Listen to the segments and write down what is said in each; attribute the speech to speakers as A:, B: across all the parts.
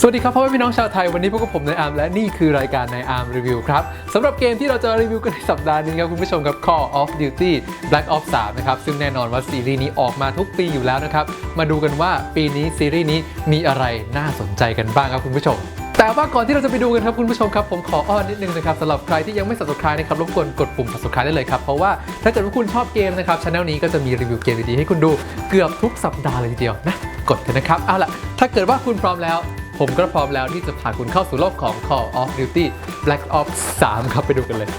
A: สวัสดีครับพ่อแม่พี่น้องชาวไทยวันนี้พบกับผมนายอาร์มและนี่คือรายการนายอาร์มรีวิวครับสำหรับเกมที่เราจะรีวิวกันในสัปดาห์นี้ครับคุณผู้ชมครับ Call of Duty Black Ops 3นะครับซึ่งแน่นอนว่าซีรีส์นี้ออกมาทุกปีอยู่แล้วนะครับ มาดูกันว่าปีนี้ซีรีส์นี้มีอะไรน่าสนใจกันบ้างครับคุณผู้ชมแต่ว่าก่อนที่เราจะไปดูกันครับคุณผู้ชมครับ ผมขออ้อนนิดนึงนะครับสำหรับใครที่ยังไม่ subscribe นะครับรบกวนกดปุ่ม subscribe ได้เลยครับ เพราะว่าถ้าเกิดว่าคุณชอบเกมนะครับช anel นี้ก็จะมีรีวิวเกมดีๆให้คุณดูเกือบทุกสัปดาห์เลยทีเดียวนะกดเถอะนะครับเอาล่ะถ้าเกิดว่าคุณพร้อมแล้ว ผมก็พร้อมแล้วที่จะพาคุณเข้าสู่โลกของ Call of Duty Black Ops 3 ครับไปดูกันเลย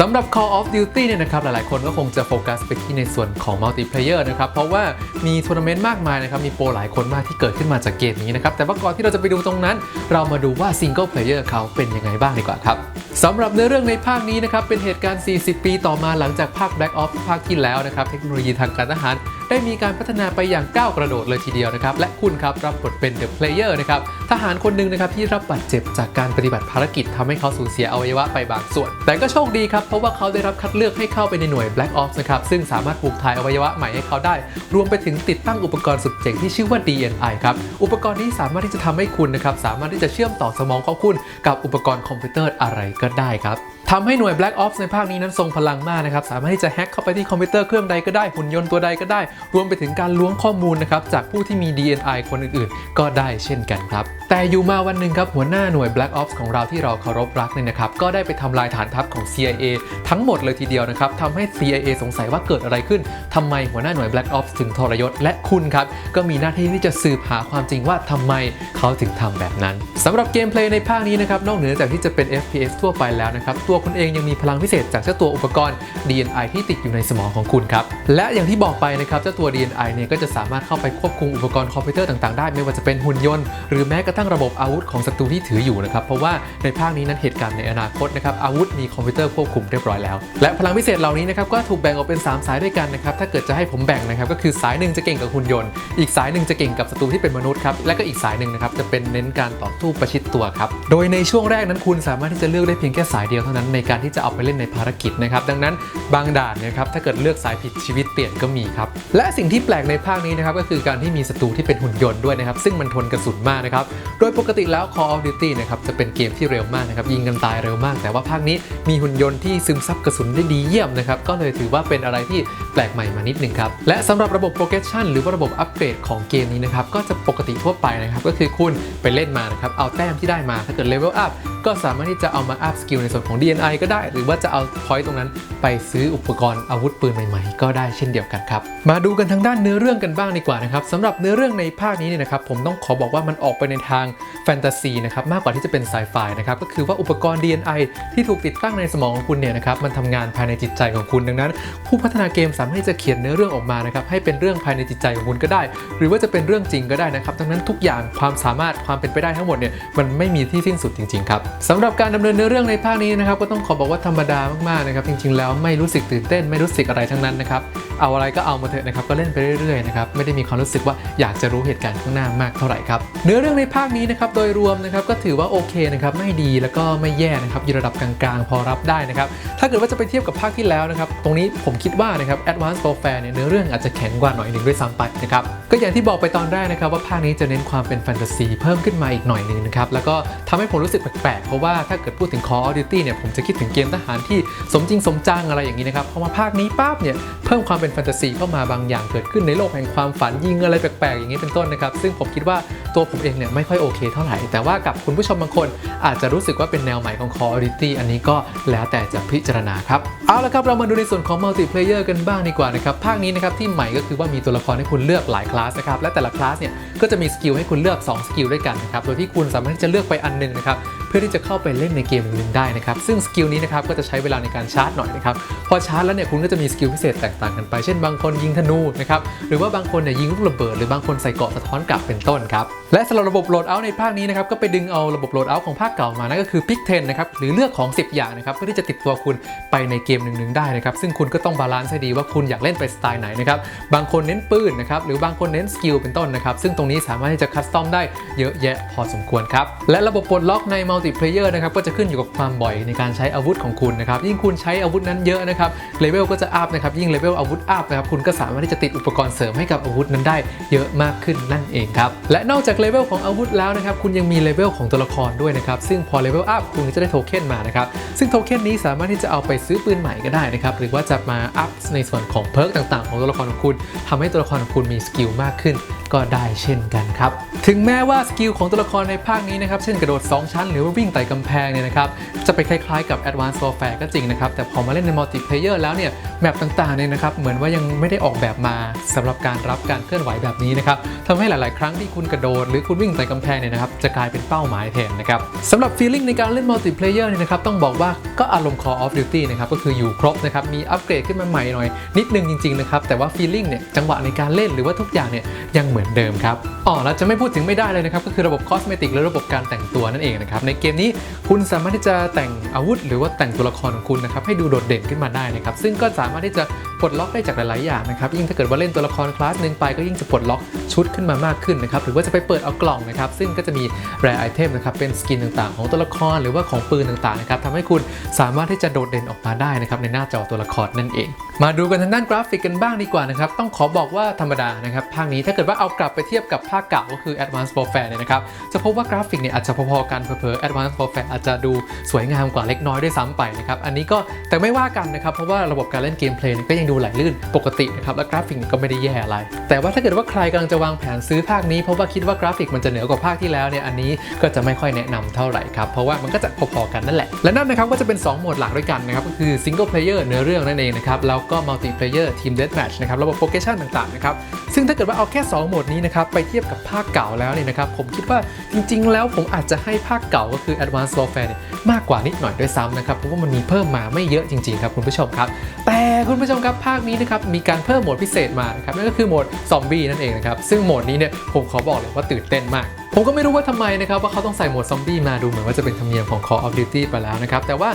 A: สำหรับ Call of Duty เนี่ยนะครับหลายๆ คนก็คงจะโฟกัสไปที่ในส่วนของมัลติเพลเยอร์นะครับ เพราะว่ามีทัวร์นาเมนต์มากมายนะครับ มีโปรหลายคนมากที่เกิดขึ้นมาจากเกมนี้นะครับ แต่ว่าก่อนที่เราจะไปดูตรงนั้น เรามาดูว่าซิงเกิลเพลเยอร์เขาเป็นยังไงบ้างดีกว่าครับสำหรับเนื้อเรื่องในภาคนี้นะครับ เป็นเหตุการณ์ 40 ปีต่อมาหลังจากภาค Black Ops ภาคที่แล้วนะครับ เทคโนโลยีทางการทหาร ได้มีการพัฒนาไปอย่างก้าวกระโดดเลยทีเดียวนะครับและคุณครับรับบทเป็น The Player นะครับ ทหารคนหนึ่งนะครับที่รับบาดเจ็บจากการปฏิบัติภารกิจทำให้เขาสูญเสียอวัยวะไปบางส่วน แต่ก็โชคดีครับ เพราะว่าเขาได้รับคัดเลือกให้เข้าไปในหน่วย Black Ops นะครับ ซึ่งสามารถปลูกถ่ายอวัยวะใหม่ให้เขาได้ รวมไปถึงติดตั้งอุปกรณ์สุดเจ๋งที่ชื่อว่า DNI ครับ อุปกรณ์นี้สามารถที่จะทำให้คุณนะครับสามารถที่จะเชื่อมต่อสมองของคุณ กับอุปกรณ์คอมพิวเตอร์อะไรก็ได้ครับทำให้หน่วย Black Ops ในภาคนี้นั้นทรงพลังมากนะครับ สามารถที่จะแฮ็กเข้าไปที่คอมพิวเตอร์เครื่องใดก็ได้ หุ่นยนต์ตัวใดก็ได้ รวมไปถึงการล้วงข้อมูลนะครับ จากผู้ที่มี DNI คนอื่นๆ ก็ได้เช่นกันครับ แต่อยู่มาวันหนึ่งครับ หัวหน้าหน่วย Black Ops ของเราที่เราเคารพรักเนี่ยนะครับ ก็ได้ไปทำลายฐานทัพของ CIA ทั้งหมดเลยทีเดียวนะครับทำให้ CIA สงสัยว่าเกิดอะไรขึ้นทำไมหัวหน้าหน่วย Black Ops ถึงทรยศ และคุณครับก็มีหน้าที่ที่จะสืบหาความจริงว่าทำไมเขาถึงทำแบบนั้นสำหรับเกมเพลย์ในภาคนี้นะครับนอกเหนือจากที่จะเป็น FPS ทั่วไปแล้วนะครับตัววคุณเองยังมีพลังพิเศษจากเจ้าตัวอุปกรณ์ DNI ที่ติดอยู่ในสมองของคุณครับ และอย่างที่บอกไปนะครับเจ้าตัว DNI เนี่ยก็จะสามารถเข้าไปควบคุมอุปกรณ์คอมพิวเตอร์ต่างๆได้ ไม่ว่าจะเป็นหุ่นยนต์หรือแม้กระทั่งระบบอาวุธของศัตรูที่ถืออยู่นะครับเพราะว่าในภาคนี้นั้นเหตุการณ์ในอนาคตนะครับอาวุธมีคอมพิวเตอร์ควบคุมเรียบร้อยแล้ว และพลังพิเศษเหล่านี้นะครับก็ถูกแบ่งออกเป็น 3 สายด้วยกันนะครับถ้าเกิดจะให้ผมแบ่งนะครับก็คือสายหนึ่งจะเก่งกับหุ่นยนต์ อีกสายหนึ่งจะเก่งกับศัตรูที่เป็นมนุษย์ครับและก็อีกสายหนึ่งนะครับจะเป็นเน้นการต่อสู้ประชิดตัวครับโดยในช่วงแรกนั้นคุณสามารถที่จะเลือกได้เพียงแค่สายเดียวเท่านั้นในการที่จะเอาไปเล่นในภารกิจนะครับดังนั้นบางด่านนะครับถ้าเกิดเลือกสายผิดชีวิตเปลี่ยนก็มีครับและสิ่งที่แปลกในภาคนี้นะครับก็คือการที่มีศัตรูที่เป็นหุ่นยนต์ด้วยนะครับซึ่งมันทนกระสุนมากนะครับโดยปกติแล้ว Call of Duty นะครับจะเป็นเกมที่เร็วมากนะครับยิงกันตายเร็วมาก แต่ว่าภาคนี้มีหุ่นยนต์ที่ซึมซับกระสุนได้ดีเยี่ยมนะครับก็เลยถือว่าเป็นอะไรที่แปลกใหม่มานิดนึงครับและสำหรับระบบ progression หรือว่าระบบอัปเกรดของเกมนี้นะครับก็จะปกติทั่วไปนะครับก็คือคุณไปเล่นมานะครับเอาแต้มที่ได้มาถ้าเกิด level up ก็สามารถที่จะเอามาอัพสกิลในส่วนของ DNI ก็ได้ หรือว่าจะเอา point ตรงนั้น ไปซื้ออุปกรณ์อาวุธปืนใหม่ๆ ก็ได้เช่นเดียวกันครับ มาดูกันทางด้านเนื้อเรื่องกันบ้างดีกว่านะครับสำหรับเนื้อเรื่องในภาคนี้เนี่ยนะครับผมต้องขอบอกว่ามันออกไปในทางแฟนตาซีนะครับมากกว่าที่จะเป็นไซไฟนะครับก็คือว่าอุปกรณ์ DNI ที่ถูกติดตั้งในสมองของคุณเนี่ยนะครับมันทำงานภายในจิตใจของคุณดังนั้น ผู้พัฒนาเกมสามารถที่จะเขียนเนื้อเรื่องออกมานะครับให้เป็นเรื่องภายในจิตใจของคุณก็ได้ หรือว่าจะเป็นเรื่องจริงก็ได้นะครับดังนั้นทุกอย่างความสามารถความเป็นไปได้ทั้งหมดเนี่ยมันไม่มีที่สิ้นสุดจริงๆครับสำหรับการดำเนินเนื้อเรื่องในภาคนี้นะครับก็ต้องขอบอกว่าธรรมดามากๆนะครับจริงๆ แล้วไม่รู้สึกตื่นเต้นไม่รู้สึกอะไรทั้งนั้นนะครับเอาอะไรก็เอามาเถอะนะครับก็เล่นไปเรื่อยๆนะครับไม่ได้มีความรู้สึกว่าอยากจะรู้เหตุการณ์ข้างหน้ามากเท่าไหร่ครับเนื้อเรื่องในภาคนี้นะครับโดยรวมนะครับก็ถือว่าโอเคนะครับไม่ดีแล้วก็ไม่แย่นะครับอยู่ระดับกลางๆ พอรับได้นะครับถ้าเกิดว่าจะไปเทียบกับภาคที่แล้วนะครับตรงนี้ผมคิดว่านะครับ Advanced Warfare เนี่ยเนื้อเรื่องอาจจะแข็งกว่าหน่อยหนึ่งด้วยซ้ำไปนะครับก็อย่างที่บอกไปตอนแรกนะครับว่าภาคนี้จะเน้นความเป็นแฟนตาซีเพิ่มขึ้นมาอีกหน่อยหนึ่งนะครับแล้วก็ทำให้ผมรู้สึกแปลกๆเพราะว่าถ้าเกิดพูดถึง Call of Duty เนี่ยผมจะคิดถึงเกมทหารที่สมจริงสมจังอะไรอย่างนี้นะครับพอมาภาคนี้ปั๊บเนี่ยเพิ่มความเป็นแฟนตาซีเข้ามาบางอย่างเกิดขึ้นในโลกแห่งความฝันยิงอะไรแปลกๆอย่างนี้เป็นต้นนะครับ ซึ่งผมคิดว่าตัวผมเองเนี่ยไม่ค่อยโอเคเท่าไหร่ แต่ว่ากับคุณผู้ชมบางคนอาจจะรู้สึกว่าเป็นแนวใหม่ของคอร์ริตี้อันนี้ก็แล้วแต่จะพิจารณาครับ เอาละครับ เรามาดูในส่วนของมัลติเพลเยอร์กันบ้างดีกว่านะครับ ภาคนี้นะครับที่ใหม่ก็คือว่ามีตัวละครให้คุณเลือกหลายคลาสนะครับ และแต่ละคลาสเนี่ยก็จะมีสกิลให้คุณเลือก 2 สกิลด้วยกันนะครับ โดยที่คุณสามารถที่จะเลือกไปอันหนึงนะครับ เพื่อที่จะเข้าไปเล่นในเกมหนึ่งได้นะครับ ซึ่งสกิลนี้นะครับก็จะใช้เวลาในการชาร์จหน่อยนะครับ พอชาร์จแล้วเนี่ยคุณก็จะมีสกิลพิเศษแตกต่างกันไป เช่นบางคนยิงธนูนะครับ หรือว่าบางคนเนี่ยยิงลูกระเบิด หรือบางคนใส่เกราะสะท้อนกลับเป็นต้นครับ และสำหรับระบบโหลดเอาในภาคนี้นะครับก็ไปดึงเอาระบบโหลดเอาของภาคเก่ามานั่นก็คือ Pick 10นะครับหรือเลือกของ 10 อย่างนะครับเพื่อที่จะติดตัวคุณไปในเกม1-1ได้นะครับซึ่งคุณก็ต้องบาลานซ์ให้ดีว่าคุณอยากเล่นไปสไตล์ไหนนะครับบางคนเน้นปืนนะครับหรือบางคนเน้นสกิลเป็นต้นนะครับซึ่งตรงนี้สามารถที่จะคัสตอมได้เยอะแยะพอสมควรครับและระบบปลดล็อกในมัลติเพลเยอร์นะครับก็จะขึ้นอยู่กับความบ่อยในการใช้อาวุธของคุณนะครับยิ่งคุณใช้อาวุธนั้นเยอะนะครับเลเวลก็จะอัพนะครับยิ่งเลเวลอาวุธอัพนะครับคุณก็สามารถที่จะติดอุปกรณ์เสริมให้กับอาวุธนั้นได้เยอะมากขึ้นนั่นเองครับและนอกจากเลเวลของอาวุธแล้วนะครับคุณยังมีเลเวลของตัวละครด้วยนะครับซึ่งพอเลเวลอัพคุณก็จะได้โทเค็นมานะครับซึ่งโทเค็นนี้สามารถที่จะเอาไปซื้อปืนใหม่ก็ได้นะครับหรือว่าจะมาอัพในส่วนของเพิร์กต่างๆ ของตัวละครของคุณทำให้ตัวละครของคุณมีสกิลมากขึ้น ก็ได้เช่นกันครับถึงแม้ว่าสกิลของตัวละครในภาคนี้นะครับเช่นกระโดด 2 ชั้น หรือว่าวิ่งไต่กำแพงเนี่ยนะครับจะไปคล้ายๆกับ Advanced Warfare ก็จริงนะครับแต่พอมาเล่นในมัลติเพลเยอร์แล้วเนี่ยแมปต่างๆเนี่ยนะครับเหมือนว่ายังไม่ได้ออกแบบมาสำหรับการรับการเคลื่อนไหวแบบนี้นะครับทำให้หลายๆ ครั้งที่คุณกระโดด หรือคุณวิ่งไต่กำแพงเนี่ยนะครับจะกลายเป็นเป้าหมายแทนนะครับสำหรับ feeling ในการเล่นมัลติเพลเยอร์เนี่ยนะครับต้องบอกว่าก็อารมณ์ Call of Duty นะครับก็คืออยู่ครบนะครับมีอัปเกรดขึ้นมาใหม่หน่อยนิดนึงจริงๆนะครับแต่ว่าฟีลลิ่งเนี่ยจังหวะในการเล่นหรือว่าทุกอย่างเนี่ยยังเหมือนเดิมครับอ๋อแล้วจะไม่พูดถึงไม่ได้เลยนะครับก็คือระบบคอสเมติกและระบบการแต่งตัวนั่นเองนะครับในเกมนี้คุณสามารถที่จะแต่งอาวุธ หรือว่าแต่งตัวละครของคุณนะครับให้ดูโดดเด่นขึ้นมาได้นะครับซึ่งก็สามารถที่จะ ลดล็อกได้จากหลายๆอย่างนะครับยิ่งถ้าเกิดว่าเล่นตัวละครคลาสหนึ่งไปก็ยิ่งจะปลดล็อกชุดขึ้นมามากขึ้นนะครับหรือว่าจะไปเปิดเอากล่องนะครับซึ่งก็จะมีแรไอเทมนะครับเป็นสกินต่างๆ ของตัวละครหรือว่าของปืนต่างๆนะครับทำให้คุณสามารถที่จะโดดเด่นออกมาได้นะครับในหน้าจอตัวละครนั่นเอง มาดูกันทางด้านกราฟิกกันบ้างดีกว่านะครับต้องขอบอกว่าธรรมดานะครับภาคนี้ถ้าเกิดว่าเอากลับไปเทียบกับภาคเก่าก็คือ Advanced Warfare เนี่ยนะครับจะพบว่ากราฟิกเนี่ยอาจจะพอๆกันเผลอๆ Advanced Warfare อาจจะดูสวยงามกว่าเล็กน้อยด้วยซ้ำไปนะครับอันนี้ก็แต่ไม่ว่ากันนะครับเพราะว่าระบบการเล่นเกมเพลย์ก็ยังดูไหลลื่นปกตินะครับและกราฟิกก็ไม่ได้แย่อะไร แต่ว่าถ้าเกิดว่าใครกำลังจะวางแผนซื้อภาคนี้เพราะว่าคิดว่ากราฟิกมันจะเหนือกว่าภาคที่แล้วเนี่ยอันนี้ก็จะไม่ค่อยแนะนำเท่าไหร่ครับเพราะว่ามันก็จะพอๆกันนั่นแหละ และนั่นนะครับก็จะเป็น 2 โหมดหลักด้วยกันนะครับก็คือ Single Player เนื้อเรื่องนั่นเองนะครับแล้วก็ Multiplayer Team Deathmatch นะครับระบบโปรเกชั่นต่างๆนะครับซึ่งถ้าเกิดว่าเอาแค่ 2 โหมดนี้นะครับไปเทียบกับภาคเก่าแล้วเนี่ยนะครับผมคิดว่าจริง ๆ แล้วผมอาจจะให้ภาคเก่าก็คือ Advanced Warfare เนี่ยมากกว่านิดหน่อยด้วยซ้ำนะครับเพราะว่ามันมีเพิ่มมาไม่เยอะจริงๆครับคุณผู้ชมครับแต่คุณผู้ชมครับภาคนี้นะครับมีการเพิ่มโหมดพิเศษมานะครับนั่นก็คือโหมดซอมบี้นั่นเองนะครับซึ่งโหมดนี้เนี่ยผมขอบอกเลยว่าตื่นเต้นมากผมก็ไม่รู้ว่าทำไมนะครับว่าเขาต้องใส่โหมดซอมบี้มาดูเหมือนว่าจะเป็นธรรมเนียมของ Call of Duty ไปแล้วนะครับแต่ว่า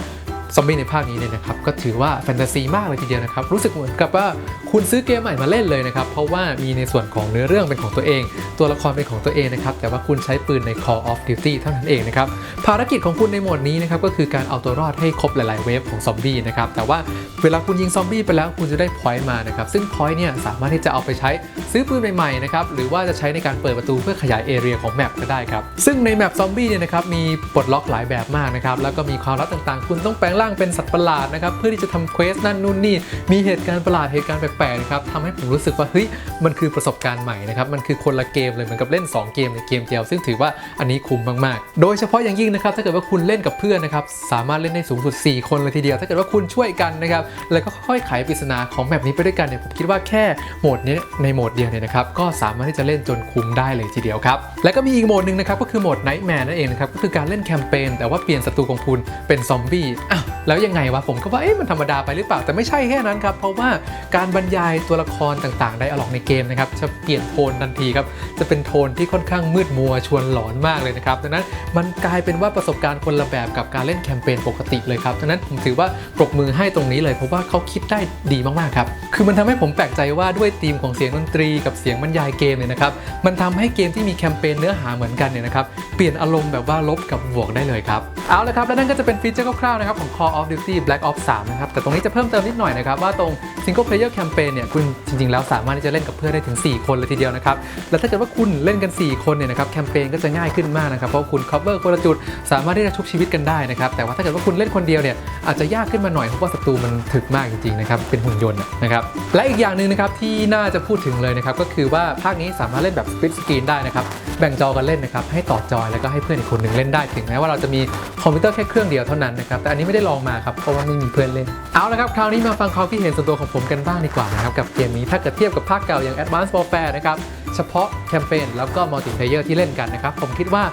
A: ซอมบี้ในภาคนี้เนี่ยนะครับก็ถือว่าแฟนตาซีมากเลยทีเดียวนะครับรู้สึกเหมือนกับว่าคุณซื้อเกมใหม่มาเล่นเลยนะครับเพราะว่ามีในส่วนของเนื้อเรื่องเป็นของตัวเอง ตัวละครเป็นของตัวเองนะครับแต่ว่าคุณใช้ปืนใน Call of Duty เท่านั้นเองนะครับภารกิจของคุณในโหมดนี้นะครับก็คือการเอาตัวรอดให้ครบหลาย ๆ เวฟของซอมบี้นะครับแต่ว่าเวลาคุณยิงซอมบี้ไปแล้วคุณจะได้พอยต์มานะครับซึ่งพอยต์เนี่ยสามารถที่จะเอาไปใช้ซื้อปืนใหม่ๆนะครับหรือว่าจะใช้ในการเปิดประตูเพื่อขยายเอเรียของแมปก็ได้ครับซึ่งในแมปซอมบี้เนี่ยนะครับมีปลดล็อกหลายแบบมากนะครับแล้วก็มีความลับต่างๆ คุณต้องแปลงร่างเป็นสัตว์ประหลาดนะครับเพื่อที่จะทำเควสนั่นนู่นนี่มีเหตุการณ์ประหลาดเหตุการณ์แปลกๆนะครับทำให้ผมรู้สึกว่าเฮ้ยมันคือประสบการณ์ใหม่นะครับมันคือคนละเกมเลยเหมือนกับเล่น 2 เกมในเกมเดียว ซึ่งถือว่าอันนี้คุ้มมากๆ โดยเฉพาะอย่างยิ่งนะครับถ้าเกิดว่าคุณเล่นกับเพื่อนนะครับสามารถเล่นได้สูงสุด 4 คนเลยทีเดียว ถ้าเกิดว่าคุณช่วยกันนะครับแล้วก็ค่อยไขปริศนาของแบบนี้ไปด้วยกันเนี่ยผมคิดว่าแค่โหมดนี้ในโหมดเดียวเนี่ยนะครับก็สามารถที่จะเล่นจนคุ้มได้เลยทีเดียวครับแล้วก็มีอีกโหมดหนึ่งนะครับก็คือโหมด Nightmare นั่นเองนะครับก็คือการเล่นแคมเปญแต่ว่าเปลี่ยนศัตรูของคุณเป็นซอมบี้อ้าวแล้วยังไงวะผมก็ว่าเอ๊ะมันธรรมดาไปหรือเปล่าแต่ไม่ใช่แค่นั้นครับ เพราะว่าการบรรยายตัวละครต่างๆได้ออกในเกมนะครับจะเปลี่ยนโทนทันทีครับจะเป็นโทนที่ค่อนข้างมืดมัวชวนหลอนมากเลยนะครับดังนั้นมันกลายเป็นว่าประสบการณ์คนละแบบกับการเล่นแคมเปญปกติเลยครับดังนั้นผมถือว่าปรบมือให้ตรงนี้เลยเพราะว่าเขาคิดได้ดีมากๆครับคือมันทำให้ผมแปลกใจว่าด้วยธีมของเสียงดนตรีกับเสียงบรรยายเกมเนี่ยนะครับมันทำให้เกมที่มีแคมเปญเนื้อหาเหมือนกันเนี่ยนะครับเปลี่ยนอารมณ์แบบว่าลบกับบวกได้เลยครับเอาละครับและนั่นก็จะเป็นฟีเจอร์คร่าวๆนะครับของ Call of Duty Black Ops 3 นะครับ แต่ตรงนี้จะเพิ่มเติมนิดหน่อยนะครับ ว่าตรง Single Player Campaign เนี่ย คุณจริง ๆ แล้วสามารถที่จะเล่นกับเพื่อนได้ถึง 4 คนเลยทีเดียวนะครับ แล้วถ้าเกิดว่าคุณเล่นกัน 4 คนเนี่ยนะครับ แคมเปญก็จะง่ายขึ้นมากนะครับ เพราะคุณ cover คนละจุด สามารถที่จะชุบชีวิตกันได้นะครับ แต่ว่าถ้าเกิดว่าคุณเล่นคนเดียวเนี่ย อาจจะยากขึ้นมาหน่อย เพราะว่าศัตรูมันถึกมากจริง ๆ นะครับ เป็นหุ่นยนต์นะครับ และอีกอย่างหนึ่งนะครับที่น่าจะพูดถึงเลยนะครับ ก็คือว่าภาคนี้สามารถเล่นแบบ split screen ได้นะครับ แบ่งจอกันเล่นนะครับ ให้ต่อจอยแล้วก็ให้เพื่อนอีกคนหนึ่งเล่นได้ ถึงแม้ว่าเราจะมีคอมพิวเตอร์แค่เครื่องเดียวเท่านั้นนะครับ แต่อันนี้ไม่ได้ลองมาครับเพราะว่าไม่มีเพื่อนเล่นเอาละครับคราวนี้มาฟังความคิดเห็นส่วนตัวของผมกันบ้างดีกว่านะครับกับเกมนี้ถ้าเกิดเทียบกับภาคเก่าอย่าง Advanced Warfare นะครับ เฉพาะแคมเปญแล้วก็มัลติเพลเยอร์ที่เล่นกันนะครับ ผมคิดว่า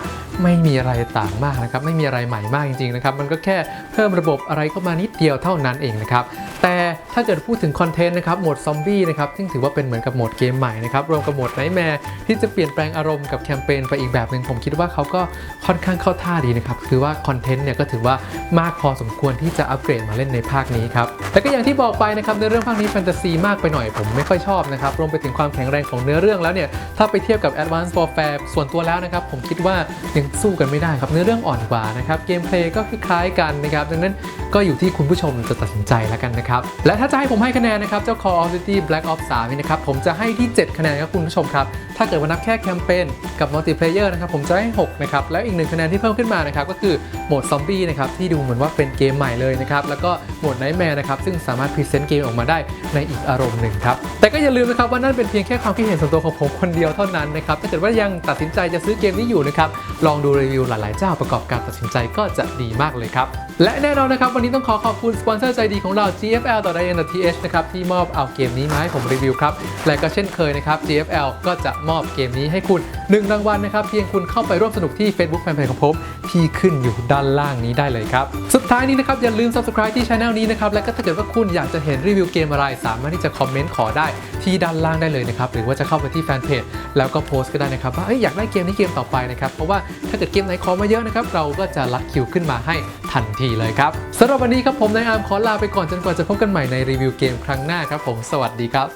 A: ไม่มีอะไรต่างมากนะครับ ไม่มีอะไรใหม่มากจริงๆนะครับ มันก็แค่เพิ่มระบบอะไรเข้ามานิดเดียวเท่านั้นเองนะครับ แต่ถ้าเกิดพูดถึงคอนเทนต์นะครับโหมดซอมบี้นะครับซึ่งถือว่าเป็นเหมือนกับโหมดเกมใหม่นะครับรวมกับโหมดไนท์แมร์ที่จะเปลี่ยนแปลงอารมณ์กับแคมเปญไปอีกแบบหนึ่งผมคิดว่าเขาก็ค่อนข้างเข้าท่าดีนะครับคือว่าคอนเทนต์เนี่ยก็ถือว่ามากพอสมควรที่จะอัปเกรดมาเล่นในภาคนี้ครับแต่ก็อย่างที่บอกไปนะครับในเรื่องภาคนี้แฟนตาซีมากไปหน่อยผมไม่ค่อยชอบนะครับรวมไปถึงความแข็งแรงของเนื้อเรื่องแล้วเนี่ยถ้าไปเทียบกับ Advanced Warfare ส่วนตัวแล้วนะครับ ผมคิดว่ายังสู้กันไม่ได้ครับเนื้อเรื่องอ่อนกว่านะครับเกมเพลย์ก็คล้ายๆกันนะครับดังนั้นก็อยู่ที่คุณผู้ชมจะตัดสินใจแล้วกันนะครับ และถ้าจะให้ผมให้คะแนนนะครับเจ้า Call of Duty Black Ops 3นี่นะครับผมจะให้ที่ 7 คะแนนครับคุณผู้ชมครับ ถ้าเกิดว่านับแค่แคมเปญกับมัลติเพลเยอร์นะครับผมจะให้ 6 นะครับ แล้วอีกหนึ่งคะแนนที่เพิ่มขึ้นมานะครับ ก็คือโหมดซอมบี้นะครับ ที่ดูเหมือนว่าเป็นเกมใหม่เลยนะครับ แล้วก็โหมดไนท์แมร์นะครับ ซึ่งสามารถพรีเซนต์เกมออกมาได้ในอีกอารมณ์หนึ่งครับ แต่ก็อย่าลืมนะครับว่านั่นเป็นเพียงแค่ความคิดเห็นส่วนตัวของผมคนเดียวเท่านั้นนะครับถ้าเกิดว่ายังตัดสินใจจะซื้อเกมนี้อยู่นะครับลองดูรีวิวหลายๆเจ้าประกอบการตัดสินใจก็จะดีมากเลยครับ และแน่นอนนะครับ วันนี้ต้องขอขอบคุณสปอนเซอร์ใจดีของเรา GFL.in.th นะครับ ที่มอบเอาเกมนี้มาให้ผมรีวิวครับ และก็เช่นเคยนะครับ GFL ก็จะมอบเกมนี้ให้คุณหนึ่งรางวัลนะครับ เพียงคุณเข้าไปร่วมสนุกที่ Facebook Fanpage ของผม ที่ขึ้นอยู่ด้านล่างนี้ได้เลยครับ สุดท้ายนี้นะครับ อย่าลืม subscribe ที่ channel นี้นะครับ และก็ถ้าเกิดว่าคุณอยากจะเห็นรีวิวเกมอะไร สามารถที่จะคอมเมนต์ขอได้ที่ด้านล่างได้เลยนะครับหรือว่าจะเข้าไปที่แฟนเพจแล้วก็โพสต์ก็ได้นะครับว่าอยากได้เกมนี้เกมต่อไปนะครับเพราะว่าถ้าเกิดเกมไหนขอมาเยอะนะครับเราก็จะลัดคิวขึ้นมาให้ทันทีเลยครับสำหรับวันนี้ครับผมนายอาร์มขอลาไปก่อนจนกว่าจะพบกันใหม่ในรีวิวเกมครั้งหน้าครับผมสวัสดีครับ